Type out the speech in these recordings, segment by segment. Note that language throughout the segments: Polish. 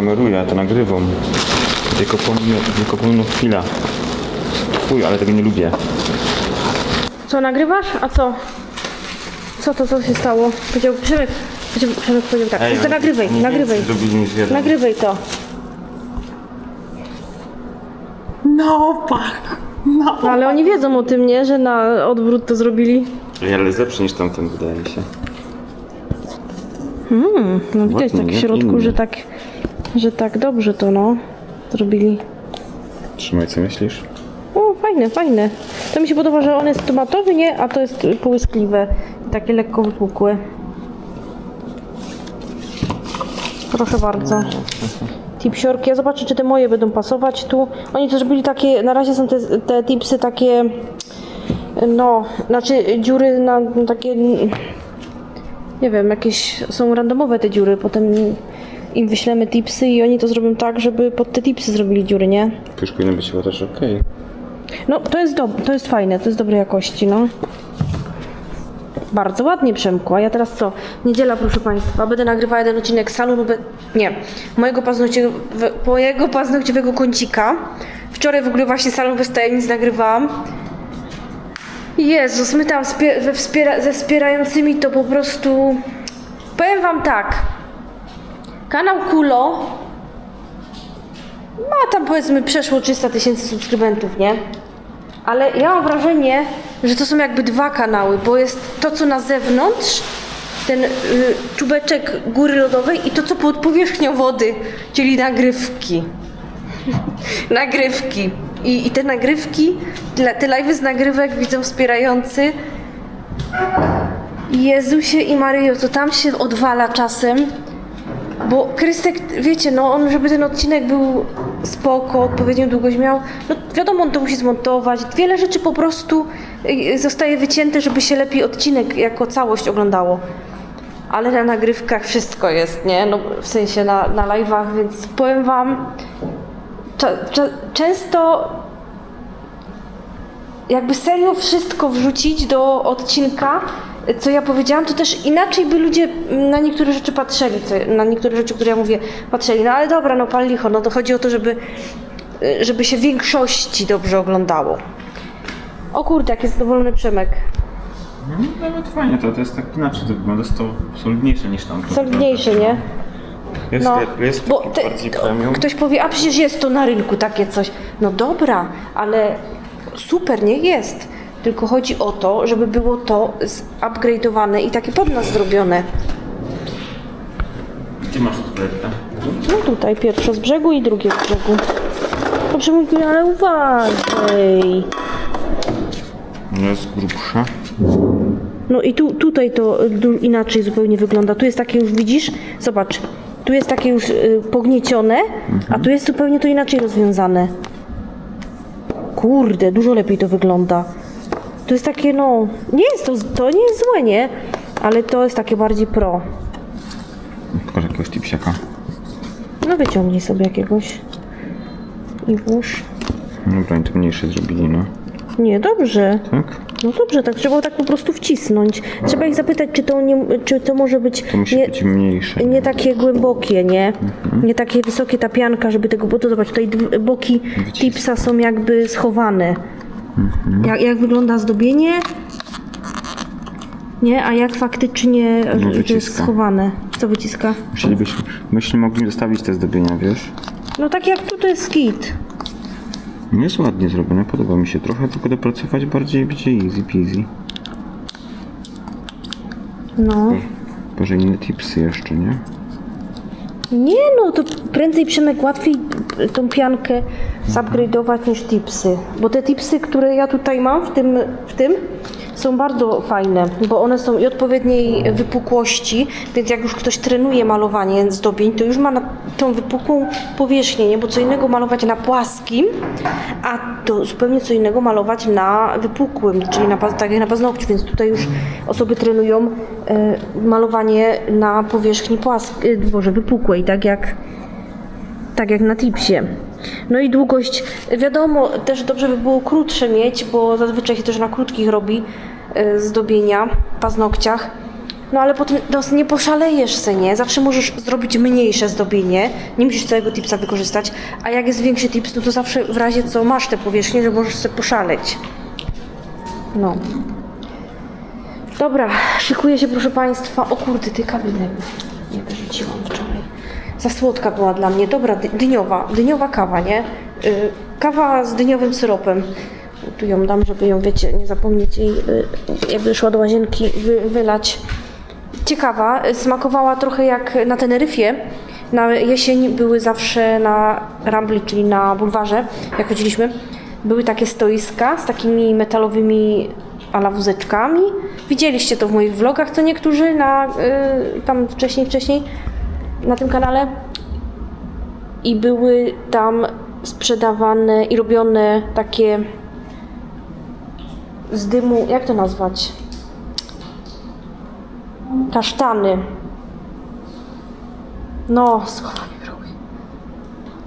kameruję, ja to nagrywam. Tylko pomimo, tylko pomimo chwila. Fuj, ale tego nie lubię. Co, nagrywasz? A co? Co to, co się stało? Powiedział Przemek, powiedział, Przemek powiedział tak, to oni nagrywaj, nie nagrywaj, więcej zrobili niż jeden. nagrywaj to. No, pak. No. No, ale oni wiedzą o tym, nie? Że na odwrót to zrobili. Ej, Ale lepszy niż tamten wydaje się. No widać Ładnie, tak w nie? środku, Inny. że tak, że tak dobrze to no zrobili. Trzymaj, co myślisz? O, fajne, fajne. To mi się podoba, że on jest tomatowy, nie? A to jest połyskliwe. I takie lekko wypukłe. Proszę bardzo. Tipsiorki. Ja zobaczę, czy te moje będą pasować tu. Oni też byli takie, na razie są te, te tipsy takie, no, znaczy dziury na na takie, nie wiem, jakieś są randomowe te dziury. Potem im wyślemy tipsy i oni to zrobią tak, żeby pod te tipsy zrobili dziury, nie? To już powinno być chyba też okej. No, to jest, dob- to jest fajne, to jest dobrej jakości, no. Bardzo ładnie Przemku, a ja teraz co? Niedziela, proszę Państwa, będę nagrywała jeden odcinek salonu, be- nie, mojego, w- mojego paznokciowego kącika. Wczoraj w ogóle właśnie salon bez tajemnic nagrywałam. Jezus, my tam spie- we wspiera- ze wspierającymi to po prostu... Powiem Wam tak, kanał Kulo ma tam powiedzmy przeszło 300 tysięcy subskrybentów, nie? Ale ja mam wrażenie, że to są jakby dwa kanały, bo jest to, co na zewnątrz, ten y, czubeczek góry lodowej i to, co pod powierzchnią wody, czyli nagrywki. nagrywki. I, I te nagrywki, te, live'y z nagrywek widzą wspierający. Jezusie i Maryjo, to tam się odwala czasem. Bo Krystek, wiecie, no on, żeby ten odcinek był spoko, odpowiednią długość miał, no wiadomo, on to musi zmontować. Wiele rzeczy po prostu y, zostaje wycięte, żeby się lepiej odcinek jako całość oglądało. Ale na nagrywkach wszystko jest, nie? No w sensie na, na live'ach, więc powiem wam, często jakby serio wszystko wrzucić do odcinka, co ja powiedziałam, to też inaczej by ludzie na niektóre rzeczy patrzyli, co, na niektóre rzeczy, które ja mówię, patrzyli. No ale dobra, no pal licho, no to chodzi o to, żeby, żeby się w większości dobrze oglądało. O kurde, jak jest zadowolony Przemek. No nawet fajnie, to, to jest tak inaczej, to wygląda jest to solidniejsze niż tamto. Solidniejsze, nie? Jest, No, jest bo premium. ktoś powie, a przecież jest to na rynku takie coś. No dobra, ale super nie jest. Tylko chodzi o to, żeby było to zupgrade'owane i takie pod nas zrobione. Gdzie masz odklejkę? No tutaj pierwsze z brzegu i drugie z brzegu. Dobrze mówię, ale uważaj. Jest grubsza. No i tu, tutaj to y, du- inaczej zupełnie wygląda. Tu jest takie już, widzisz? Zobacz. Tu jest takie już y, pogniecione, a tu jest zupełnie to inaczej rozwiązane. Kurde, dużo lepiej to wygląda. To jest takie, no... Nie jest to, to nie jest złe, nie? Ale to jest takie bardziej pro. Pokaż jakiegoś tipsiaka. No wyciągnij sobie jakiegoś. I włóż. Dobra, oni to mniejsze zrobili, no. Nie, dobrze. Tak? No dobrze, tak trzeba tak po prostu wcisnąć. Trzeba ich zapytać, czy to, nie, czy to może być To musi nie, być mniejsze. nie takie głębokie, nie? Nie takie wysokie ta pianka, żeby tego, bo to zobacz, tutaj dw- boki tipsa są jakby schowane. Jak, jak wygląda zdobienie? Nie, a jak faktycznie że to jest wyciska. schowane? Co wyciska? Musielibyśmy, myśmy mogli zostawić te zdobienia, wiesz? No tak jak tu to jest kit. Jest ładnie zrobione, podoba mi się. Trochę tylko dopracować bardziej będzie easy peasy. No. Boże, inne tipsy jeszcze, nie? Nie no, to prędzej Przemek łatwiej tą piankę zupgrade'ować niż tipsy. Bo te tipsy, które ja tutaj mam w tym, w tym są bardzo fajne, bo one są i odpowiedniej wypukłości, więc jak już ktoś trenuje malowanie zdobień, to już ma na tą wypukłą powierzchnię, nie? bo co innego malować na płaskim, a to zupełnie co innego malować na wypukłym, czyli na, tak jak na paznokciu, więc tutaj już osoby trenują e, malowanie na powierzchni płaskiej, boże, wypukłej, tak jak tak jak na tipsie. No i długość, wiadomo, też dobrze by było krótsze mieć, bo zazwyczaj się też na krótkich robi e, zdobienia, paznokciach. No ale potem nie poszalejesz se, nie? Zawsze możesz zrobić mniejsze zdobienie, nie musisz całego tipsa wykorzystać, a jak jest większy tips, no to zawsze w razie co masz te powierzchnie, że możesz sobie poszaleć. No. Dobra, szykuję się proszę Państwa. O kurde, ty kawy nie, wyrzuciłam wczoraj. Za słodka była dla mnie. Dobra, dy- dyniowa, dyniowa kawa, nie? Y, kawa z dyniowym syropem. Tu ją dam, żeby ją, wiecie, nie zapomnieć jej, y, jakby szła do łazienki, wy, wylać. Ciekawa, smakowała trochę jak na Teneryfie. Na jesień były zawsze na Rambli, czyli na bulwarze, jak chodziliśmy, były takie stoiska z takimi metalowymi ala wózeczkami. Widzieliście to w moich vlogach, co niektórzy na, y, tam wcześniej, wcześniej na tym kanale. I były tam sprzedawane i robione takie z dymu, jak to nazwać? Kasztany. No, schowaj brakuje.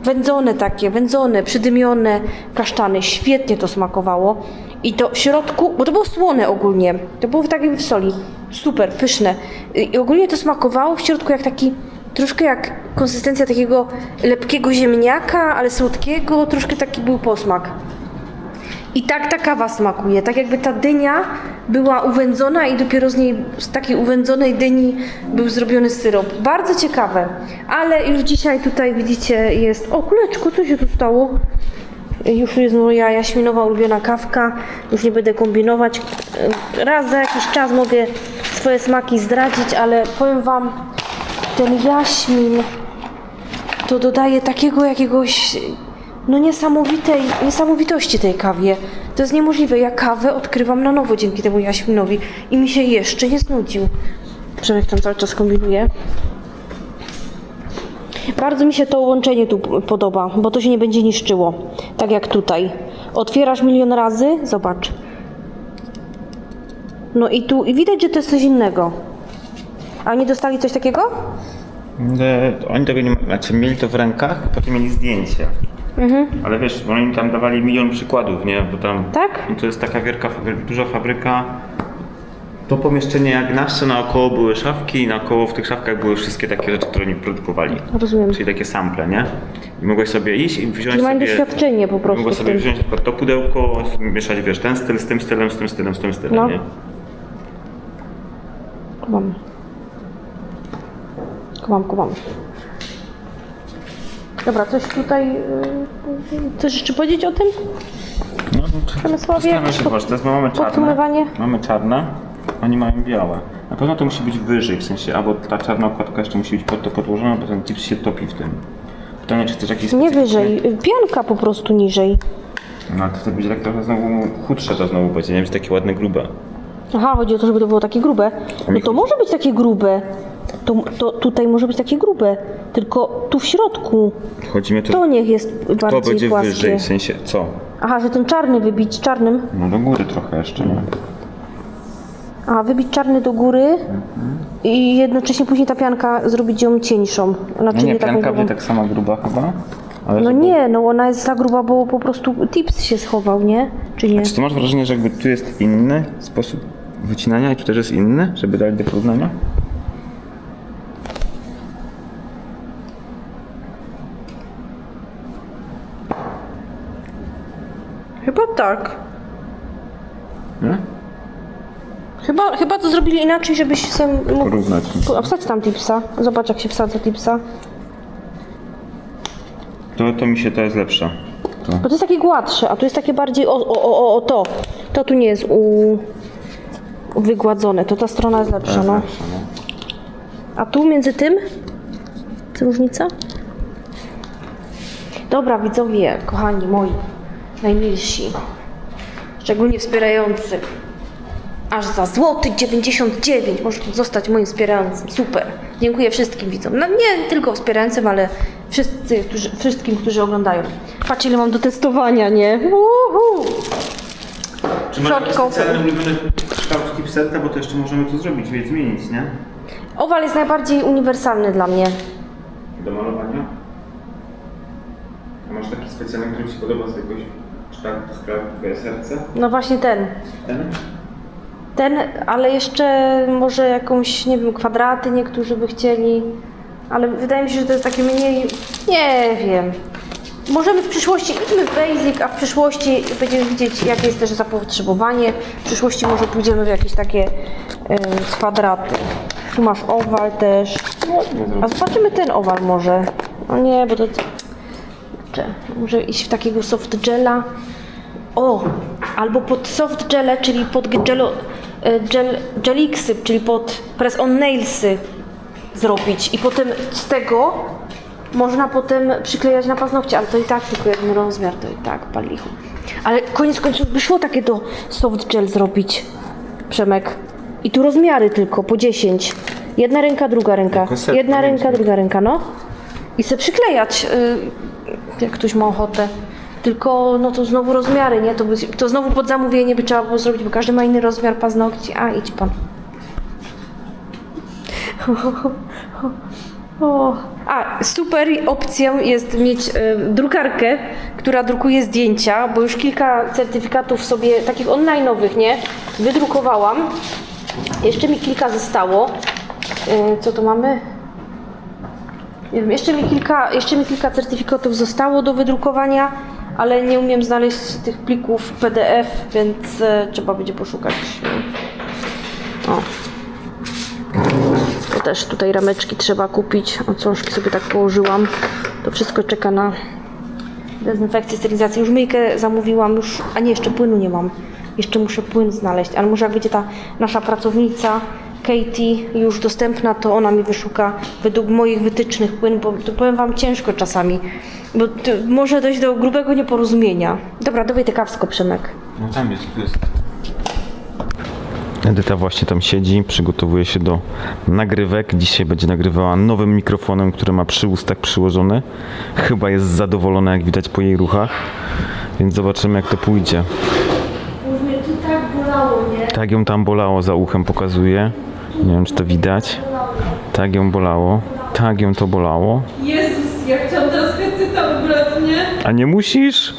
Wędzone takie, wędzone, przydymione kasztany. Świetnie to smakowało. I to w środku, bo to było słone ogólnie. To było w takiej w soli. Super, pyszne. I ogólnie to smakowało w środku jak taki, troszkę jak konsystencja takiego lepkiego ziemniaka, ale słodkiego. Troszkę taki był posmak. I tak ta kawa smakuje, tak jakby ta dynia była uwędzona i dopiero z niej, z takiej uwędzonej dyni był zrobiony syrop. Bardzo ciekawe, ale już dzisiaj tutaj widzicie jest, o kuleczku, co się tu stało? Już jest moja jaśminowa ulubiona kawka, już nie będę kombinować. Raz za jakiś czas mogę swoje smaki zdradzić, ale powiem Wam, ten jaśmin to dodaje takiego jakiegoś no niesamowitej, niesamowitości tej kawie. To jest niemożliwe. Ja kawę odkrywam na nowo dzięki temu jaśminowi i mi się jeszcze nie znudził. Przemek tam cały czas kombinuje. Bardzo mi się to łączenie tu podoba, bo to się nie będzie niszczyło. Tak jak tutaj. Otwierasz milion razy, zobacz. No i tu i widać, że to jest coś innego. A oni dostali coś takiego? Ale oni tego nie ma, znaczy mieli to w rękach, potem mieli zdjęcie. Ale wiesz, oni tam dawali milion przykładów, nie? Bo tam Tak? to jest taka wielka, duża fabryka. To pomieszczenie jak nasze, naokoło były szafki i naokoło w tych szafkach były wszystkie takie rzeczy, które oni produkowali. Rozumiem. Czyli takie sample, nie? I mogłeś sobie iść i wziąć Czyli mają sobie... doświadczenie po prostu Mogłeś sobie wziąć to pudełko, mieszać, wiesz, ten styl z tym stylem, z tym stylem, z tym stylem, No. nie? Kumam. Kumam, kumam. Dobra, coś tutaj. Yy, coś jeszcze powiedzieć o tym? No, Przemysławie, Zastanawiam się, pod- zobacz, teraz mamy czarne. Mamy czarne, oni mają białe. Na pewno to musi być wyżej, w sensie, albo ta czarna okładka jeszcze musi być pod to podłożona, bo ten tips się topi w tym. Pytanie, czy chcesz jakiś Nie specyficzny- wyżej, y, pianka po prostu niżej. No, to wtedy będzie tak trochę znowu chudsze to znowu będzie, nie będzie takie ładne, grube. Aha, chodzi o to, żeby to było takie grube. No to może być takie grube. To, to tutaj może być takie grube. Tylko tu w środku. Chodzi mi o to, To niech jest to bardziej będzie płaskie. wyżej, w sensie, co? Aha, że ten czarny wybić czarnym. No do góry trochę jeszcze, nie? A, wybić czarny do góry i jednocześnie później ta pianka zrobić ją cieńszą. Znaczy No nie, taką pianka grubą. będzie tak sama gruba chyba. Ale No żeby- nie, no ona jest za gruba, bo po prostu tips się schował, nie? Czy nie? Czy ty masz wrażenie, że jakby tu jest inny sposób wycinania i tu też jest inny, żeby dać do porównania? Chyba tak. Nie? Chyba, chyba to zrobili inaczej, żebyś sam mógł... Porównać. A wsadź tam tipsa. Zobacz jak się wsadza tipsa. To, to mi się to jest lepsze. To. Bo to jest takie gładsze, a tu jest takie bardziej o, o, o, o to. To tu nie jest u... wygładzone, to ta strona jest lepsza, jest no. lepsze, no. A tu między tym? Co różnica? Dobra, widzowie, kochani moi, najmilsi, szczególnie wspierający, aż za złoty 99 możesz zostać moim wspierającym. Super. Dziękuję wszystkim widzom. No, nie tylko wspierającym, ale wszyscy, którzy, wszystkim, którzy oglądają. Patrzcie, ile mam do testowania, nie? Uhu. Czy masz jakiś specjalny ulubiony kształt tipseta, bo to jeszcze możemy to zrobić, więc zmienić, nie? Owal jest najbardziej uniwersalny dla mnie. Do malowania? A masz taki specjalny, który Ci podoba z jakiegoś twoje serce? No właśnie ten. Ten? Ten, ale jeszcze może jakąś, nie wiem, kwadraty niektórzy by chcieli, ale wydaje mi się, że to jest takie mniej, nie wiem. Możemy w przyszłości, idźmy w basic, a w przyszłości będziemy widzieć, jakie jest też zapotrzebowanie. W przyszłości może pójdziemy w jakieś takie e, kwadraty. Tu masz owal też. A zobaczymy ten owal może. No nie, bo to... Kurczę, Może iść w takiego soft gela. O, albo pod soft gele, czyli pod gelo, e, gel, gelixy, czyli pod press on nailsy zrobić i potem z tego można potem przyklejać na paznokcie, ale to i tak tylko jeden rozmiar, to i tak palicho. Ale koniec końców by szło takie do soft gel zrobić, Przemek. I tu rozmiary tylko, po 10. Jedna ręka, druga ręka. Jedna ręka, druga ręka, no. I se przyklejać, y, jak ktoś ma ochotę. Tylko, no to znowu rozmiary, nie? To, by, to znowu pod zamówienie by trzeba było zrobić, bo każdy ma inny rozmiar paznokci. A, idź pan. O. A, super opcją jest mieć e, drukarkę, która drukuje zdjęcia, bo już kilka certyfikatów sobie, takich online'owych, nie? Wydrukowałam. Jeszcze mi kilka zostało. E, co to mamy? Nie wiem, jeszcze mi kilka, jeszcze mi kilka certyfikatów zostało do wydrukowania, ale nie umiem znaleźć tych plików PDF, więc e, trzeba będzie poszukać. O. To też tutaj rameczki trzeba kupić. Odsążki sobie tak położyłam. To wszystko czeka na dezynfekcję, sterylizację. Już myjkę zamówiłam, już, a nie, jeszcze płynu nie mam. Jeszcze muszę płyn znaleźć, ale może jak będzie ta nasza pracownica Katie już dostępna, to ona mi wyszuka według moich wytycznych płyn, bo to powiem Wam ciężko czasami, bo to może dojść do grubego nieporozumienia. Dobra, dawaj te kawsko, Przemek. No tam jest, tu jest. Edyta właśnie tam siedzi, przygotowuje się do nagrywek. Dzisiaj będzie nagrywała nowym mikrofonem, który ma przy ustach przyłożony. Chyba jest zadowolona, jak widać po jej ruchach. Więc zobaczymy, jak to pójdzie. Tu tak bolało, nie? Tak ją tam bolało, za uchem pokazuje. Nie wiem, czy to widać. Tak ją bolało. Tak ją to bolało. Jezus, ja chciałam teraz hecyta wybrać, nie? A nie musisz?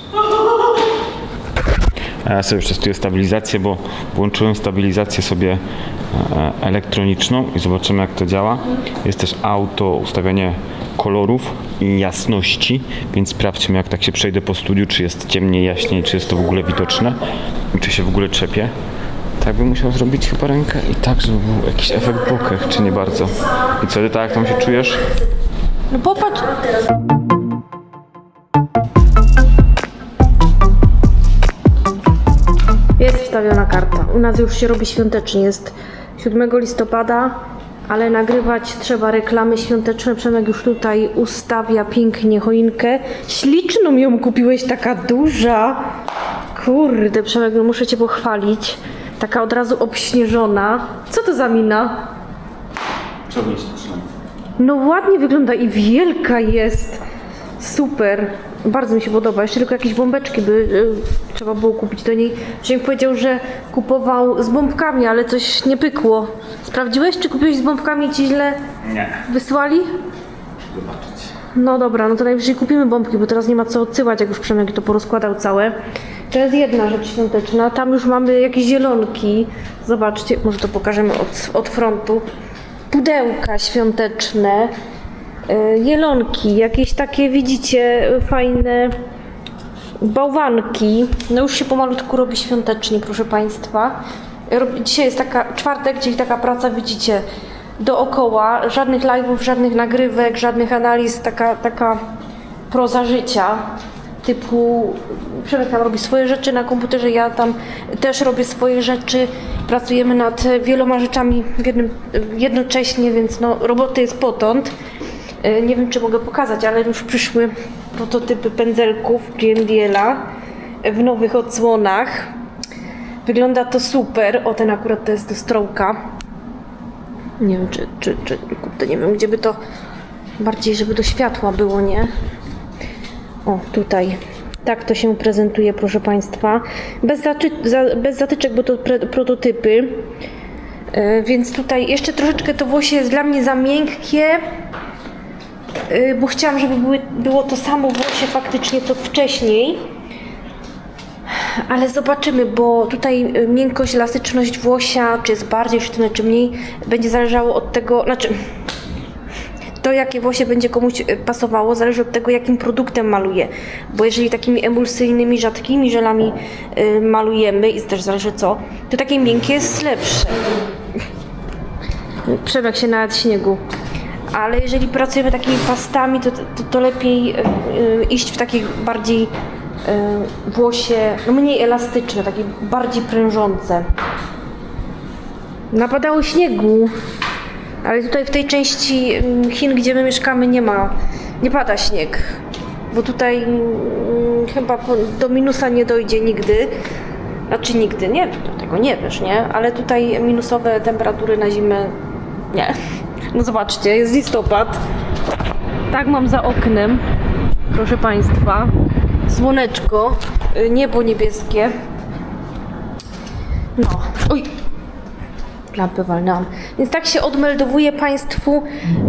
A ja sobie przetestuję stabilizację, bo włączyłem stabilizację sobie e, elektroniczną i zobaczymy jak to działa. Jest też auto ustawianie kolorów i jasności, więc sprawdźmy jak tak się przejdę po studiu, czy jest ciemniej, jaśniej, czy jest to w ogóle widoczne czy się w ogóle trzepie. Tak bym musiał zrobić chyba rękę i tak, żeby był jakiś efekt bokeh, czy nie bardzo. I co, Edyta, jak tam się czujesz? No popatrz. Jest wstawiona karta. U nas już się robi świątecznie. Jest 7 listopada, ale nagrywać trzeba reklamy świąteczne. Przemek już tutaj ustawia pięknie choinkę. Śliczną ją kupiłeś, taka duża. Kurde, Przemek, no muszę cię pochwalić. Taka od razu obśnieżona. Co to za mina? No ładnie wygląda i wielka jest. Super. Bardzo mi się podoba. Jeszcze tylko jakieś bombeczki by y, trzeba było kupić do niej. Ziemi powiedział, że kupował z bombkami, ale coś nie pykło. Sprawdziłeś, czy kupiłeś z bombkami i ci źle Nie. wysłali? Zobaczyć. No dobra, no to najwyżej kupimy bombki, bo teraz nie ma co odsyłać, jak już Przemek to porozkładał całe. To jest jedna rzecz świąteczna. Tam już mamy jakieś zielonki. Zobaczcie, może to pokażemy od, od frontu. Pudełka świąteczne. y, Jelonki, jakieś takie, widzicie, fajne bałwanki. No już się pomalutku robi świątecznie, proszę Państwa. Dzisiaj jest taka czwartek, czyli taka praca, widzicie, dookoła. Żadnych live'ów, żadnych nagrywek, żadnych analiz, taka, taka proza życia. Typu Przemek tam robi swoje rzeczy na komputerze, ja tam też robię swoje rzeczy. Pracujemy nad wieloma rzeczami jednym, jednocześnie, więc no, roboty jest potąd. E, Nie wiem, czy mogę pokazać, ale już przyszły prototypy pędzelków GMDL-a w nowych odsłonach. Wygląda to super. O, ten akurat to jest do strołka. Nie wiem, czy, czy, czy kurde, nie wiem, gdzie by to bardziej, żeby do światła było, nie? O, tutaj. Tak to się prezentuje, proszę Państwa. Bez, za, bez zatyczek, bo to prototypy. E, więc tutaj jeszcze troszeczkę to włosie jest dla mnie za miękkie, e, bo chciałam, żeby były, było to samo włosie faktycznie co wcześniej. ale zobaczymy, bo tutaj y, miękkość, elastyczność włosia, czy jest bardziej sztywne, czy mniej, będzie zależało od tego, znaczy to jakie włosie będzie komuś y, pasowało, zależy od tego, jakim produktem maluje. Bo jeżeli takimi emulsyjnymi, rzadkimi żelami y, malujemy, i też zależy co, to takie miękkie jest lepsze. Przemek się nawet śniegu. Ale jeżeli pracujemy takimi pastami, to, to, to lepiej y, y, iść w takie bardziej włosie, no mniej elastyczne, takie bardziej prężące. Napadało śniegu, ale tutaj w tej części mm, Chin, gdzie my mieszkamy, nie ma, nie pada śnieg. Bo tutaj mm, chyba do minusa nie dojdzie nigdy. Znaczy nigdy, nie, tego nie wiesz, nie? Ale tutaj minusowe temperatury na zimę nie. No zobaczcie, jest listopad. Tak mam za oknem, proszę Państwa. Słoneczko, y, niebo niebieskie. No, oj, lampy walnęłam. Więc tak się odmeldowuję Państwu.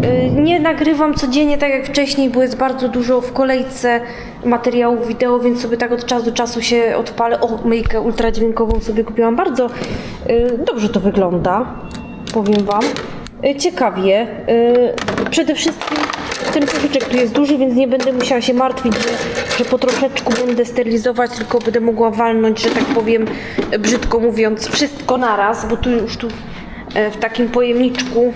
Y, Nie nagrywam codziennie, tak jak wcześniej, bo jest bardzo dużo w kolejce materiałów wideo, więc sobie tak od czasu do czasu się odpalę. O, myjkę ultradźwiękową sobie kupiłam. Bardzo y, dobrze to wygląda, powiem Wam. Y, Ciekawie. Przede wszystkim ten koszyczek tu jest duży, więc nie będę musiała się martwić, że, że po troszeczku będę sterylizować, tylko będę mogła walnąć, że tak powiem, brzydko mówiąc, wszystko naraz, bo tu już tu w takim pojemniczku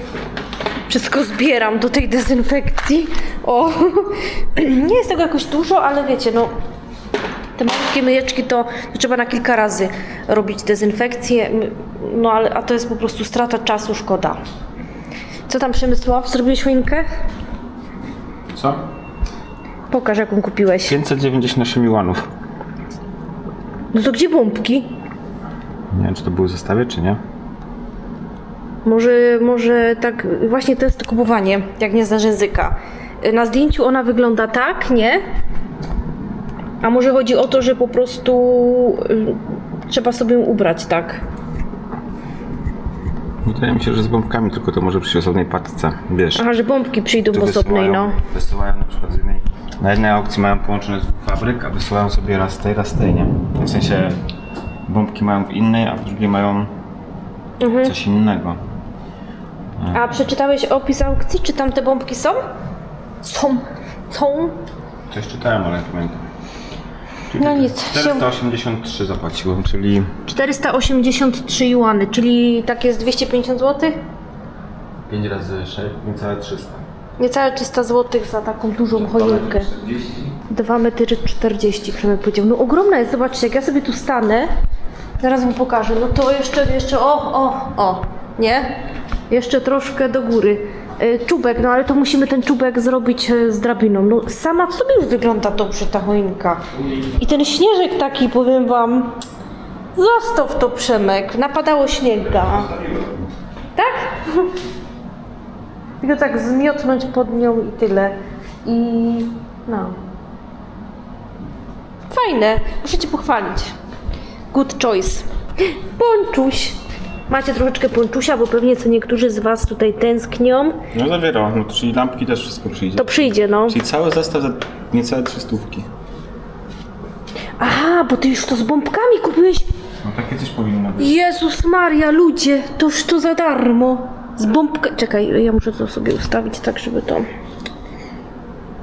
wszystko zbieram do tej dezynfekcji. O, nie jest tego jakoś dużo, ale wiecie, no te malutkie myjeczki to, to trzeba na kilka razy robić dezynfekcję, no ale a to jest po prostu strata czasu, szkoda. Co tam Przemysław? Zrobiłeś choinkę? Co? Pokaż jaką kupiłeś. 598 juanów. No to gdzie bombki? Nie wiem, czy to były zestawy, czy nie. Może, może tak, właśnie to jest kupowanie, jak nie znasz języka. Na zdjęciu ona wygląda tak, nie? A może chodzi o to, że po prostu y, trzeba sobie ją ubrać, tak? Wydaje mi się, że z bombkami, tylko to może przy osobnej paczce. Wiesz, Aha, że bombki przyjdą w osobnej, wysyłają, no. wysyłają na przykład z jednej... Na jednej aukcji mają połączone z dwóch fabryk, a wysyłają sobie raz tej, raz tej, nie? W sensie bombki mają w innej, a w drugiej mają Mhm. coś innego. A przeczytałeś opis aukcji? Czy tam te bombki są? Są. Są. Coś czytałem, ale nie pamiętam. No nic. Się... 483 zapłaciłem, czyli 483 juany, czyli tak jest 250 zł? 5 razy 6, niecałe 300. Niecałe 300 zł za taką dużą choinkę. 40. 2 metry 40 Przemek powiedział. No ogromna jest, zobaczcie, jak ja sobie tu stanę, zaraz wam pokażę, no to jeszcze, jeszcze, o, o, o, nie? Jeszcze troszkę do góry. Y, Czubek, no ale to musimy ten czubek zrobić y, z drabiną. No sama w sobie już wygląda dobrze ta choinka. I ten śnieżek taki, powiem wam, zostaw to Przemek, napadało śniega. Tak? Tylko tak zmiotnąć pod nią i tyle. I no. Fajne, muszę Cię pochwalić. Good choice. Ponczuś. Macie troszeczkę ponczusia, bo pewnie co niektórzy z Was tutaj tęsknią. No zawiera, no, czyli lampki też wszystko przyjdzie. To przyjdzie, no. Czyli cały zestaw za niecałe 300. Aha, bo Ty już to z bombkami kupiłeś. No takie coś powinno być. Jezus Maria, ludzie, to już to za darmo. Z bombka... Czekaj, ja muszę to sobie ustawić tak, żeby to...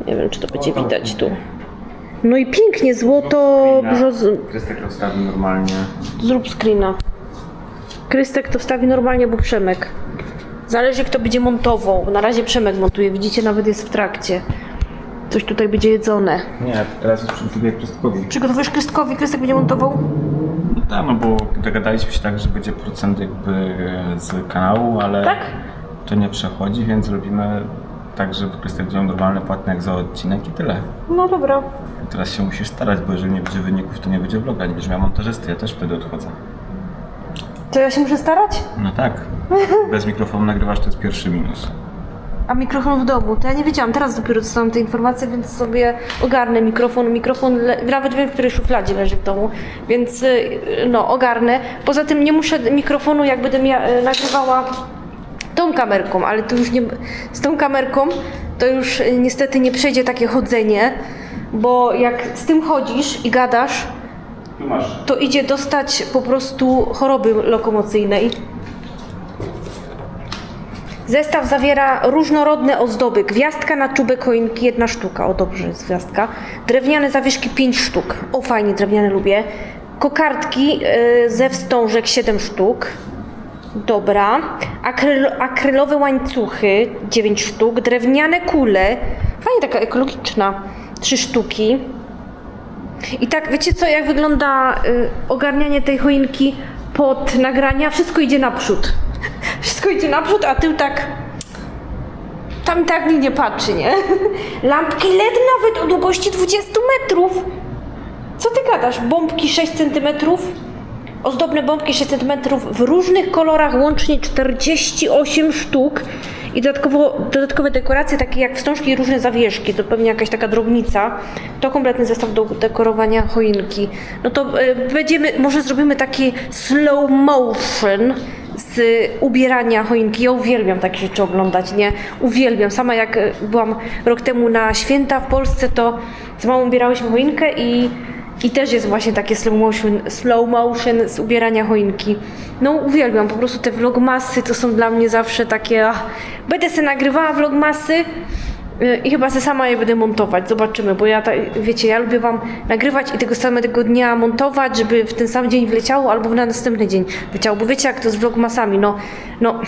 Nie wiem, czy to będzie widać tu. No i pięknie, złoto... brzoz- rozstawi normalnie. Zrób screena. Krystek to wstawi normalnie, bo Przemek. Zależy kto będzie montował. Na razie Przemek montuje, widzicie, nawet jest w trakcie. Coś tutaj będzie jedzone. Nie, teraz już przygotuję Krystkowi. Przygotowujesz Krystkowi, Krystek będzie montował? No tak, no bo dogadaliśmy się tak, że będzie procent jakby z kanału, ale Tak? to nie przechodzi, więc robimy tak, żeby Krystek wziął normalny płatny jak za odcinek i tyle. No dobra. Teraz się musisz starać, bo jeżeli nie będzie wyników, to nie będzie vloga, nie będziesz miał montażysty, ja też wtedy odchodzę. To ja się muszę starać? No tak, bez mikrofonu nagrywasz, to jest pierwszy minus. A mikrofon w domu, to ja nie wiedziałam, teraz dopiero dostałam te informacje, więc sobie ogarnę mikrofon. Mikrofon, le- nawet wiem, w której szufladzie leży w domu, więc y, no, ogarnę. Poza tym nie muszę mikrofonu, jak będę mia- y, nagrywała tą kamerką, ale to już nie, z tą kamerką to już y, niestety nie przejdzie takie chodzenie, bo jak z tym chodzisz i gadasz. To idzie dostać po prostu choroby lokomocyjnej. Zestaw zawiera różnorodne ozdoby. Gwiazdka na czubek choinki, jedna sztuka. O, dobrze, jest gwiazdka. Drewniane zawieszki, pięć sztuk. O, fajnie, drewniane lubię. Kokardki y, ze wstążek, siedem sztuk. Dobra. Akryl, akrylowe łańcuchy, 9 sztuk. Drewniane kule. Fajnie, taka ekologiczna. 3 sztuki. I tak, wiecie co, jak wygląda y, ogarnianie tej choinki pod nagrania? Wszystko idzie naprzód. Wszystko idzie naprzód, a tył tak... Tam tak nikt nie patrzy, nie? Lampki LED nawet o długości 20 metrów. Co ty gadasz? Bombki 6 cm? Ozdobne bombki 6 cm w różnych kolorach, łącznie 48 sztuk. I dodatkowo, dodatkowe dekoracje, takie jak wstążki i różne zawieszki, to pewnie jakaś taka drobnica. To kompletny zestaw do dekorowania choinki. No to y, będziemy, może zrobimy taki slow motion z ubierania choinki. Ja uwielbiam takie rzeczy oglądać, nie? Uwielbiam. Sama jak y, byłam rok temu na święta w Polsce, to z mamą ubierałyśmy choinkę i i też jest właśnie takie slow motion, slow motion z ubierania choinki. No uwielbiam, po prostu te vlogmasy to są dla mnie zawsze takie... Ach, będę se nagrywała vlogmasy y, i chyba se sama je będę montować, zobaczymy, bo ja, wiecie, ja lubię wam nagrywać i tego samego dnia montować, żeby w ten sam dzień wleciało albo na następny dzień wleciało, bo wiecie jak to z vlogmasami, no, no...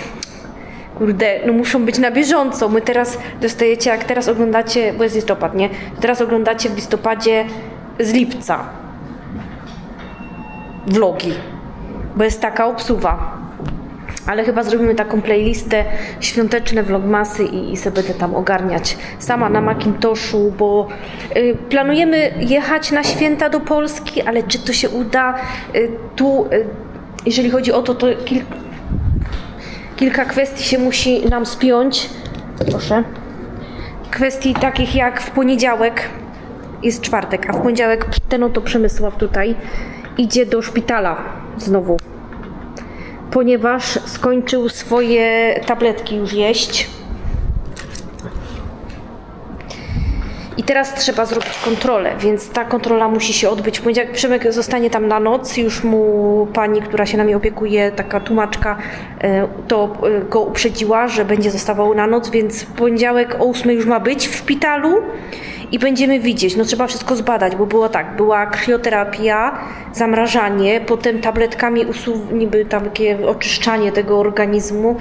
Kurde, no muszą być na bieżąco. My teraz dostajecie, jak teraz oglądacie, bo jest listopad, nie? Teraz oglądacie w listopadzie z lipca vlogi, bo jest taka obsuwa. Ale chyba zrobimy taką playlistę świąteczne vlogmasy i, i sobie będę tam ogarniać sama na Macintoshu, bo y, planujemy jechać na święta do Polski, ale czy to się uda? Y, tu, y, jeżeli chodzi o to, to kil, kilka kwestii się musi nam spiąć. Proszę. Kwestii takich jak w poniedziałek jest czwartek, a w poniedziałek ten oto Przemysław tutaj idzie do szpitala znowu, ponieważ skończył swoje tabletki już jeść. I teraz trzeba zrobić kontrolę, więc ta kontrola musi się odbyć w poniedziałek. Przemek zostanie tam na noc, już mu pani, która się nami opiekuje, taka tłumaczka, e, to e, go uprzedziła, że będzie zostawał na noc, więc w poniedziałek o 8 już ma być w szpitalu i będziemy widzieć. No trzeba wszystko zbadać, bo było tak, była krioterapia, zamrażanie, potem tabletkami usuw, niby takie oczyszczanie tego organizmu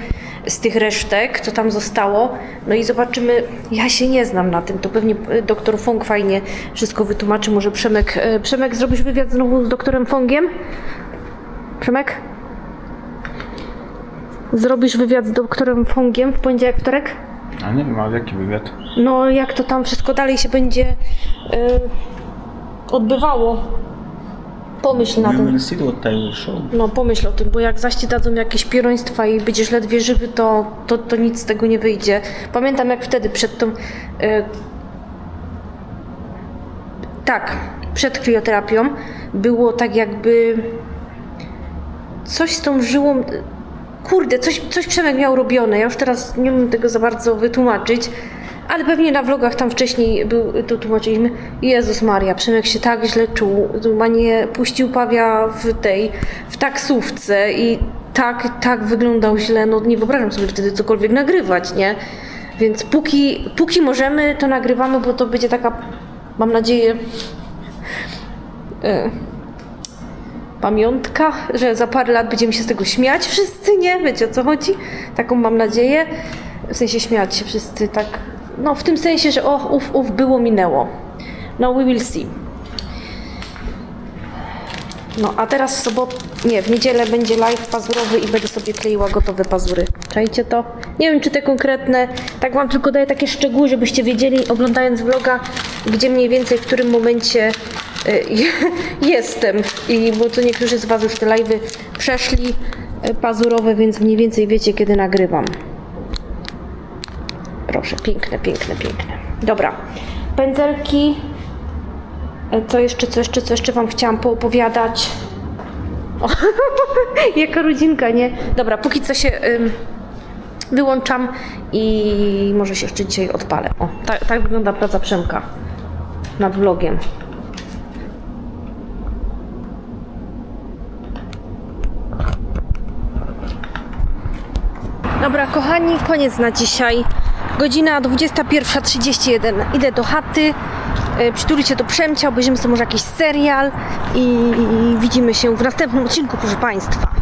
z tych resztek, co tam zostało. No i zobaczymy, ja się nie znam na tym, to pewnie e, doktor Fong fajnie wszystko wytłumaczy. Może Przemek, e, Przemek zrobisz wywiad znowu z doktorem Fongiem? Przemek? Zrobisz wywiad z doktorem Fongiem w poniedziałek, wtorek? A nie wiem, ale jaki wywiad? No, jak to tam wszystko dalej się będzie y, odbywało. Pomyśl na We tym. will see what time will show. No, pomyśl o tym, bo jak zaś ci dadzą jakieś pieroństwa i będziesz ledwie żywy, to, to, to nic z tego nie wyjdzie. Pamiętam jak wtedy przed tą. Y, tak, przed krioterapią było tak jakby. Coś z tą żyłą. Kurde, coś, coś Przemek miał robione. Ja już teraz nie umiem tego za bardzo wytłumaczyć. Ale pewnie na vlogach tam wcześniej był, to tłumaczyliśmy. Jezus Maria, Przemek się tak źle czuł. Normalnie puścił Pawia w tej, w taksówce i tak, tak wyglądał źle. No nie wyobrażam sobie wtedy cokolwiek nagrywać, nie? Więc póki, póki możemy, to nagrywamy, bo to będzie taka, mam nadzieję, e, pamiątka, że za parę lat będziemy się z tego śmiać wszyscy, nie? Wiecie o co chodzi? Taką mam nadzieję. W sensie śmiać się wszyscy tak, no w tym sensie, że o, uf, uf, było, minęło. No we will see. No a teraz w sobotę, nie, w niedzielę będzie live pazurowy i będę sobie kleiła gotowe pazury. Czajcie to? Nie wiem czy te konkretne, tak wam tylko daję takie szczegóły, żebyście wiedzieli oglądając vloga, gdzie mniej więcej w którym momencie jestem. I bo to niektórzy z was już te live'y przeszli y, pazurowe, więc mniej więcej wiecie kiedy nagrywam. Proszę, piękne, piękne, piękne. Dobra, pędzelki. E, Co jeszcze, co jeszcze, co jeszcze Wam chciałam poopowiadać? Jaka rodzinka, nie? Dobra, póki co się ym, wyłączam i może się jeszcze dzisiaj odpalę. O, tak, tak wygląda praca Przemka nad vlogiem. Dobra, kochani, koniec na dzisiaj. Godzina 21.31. Idę do chaty, e, przytulić się do Przemcia, obejrzymy sobie może jakiś serial i widzimy się w następnym odcinku, proszę Państwa.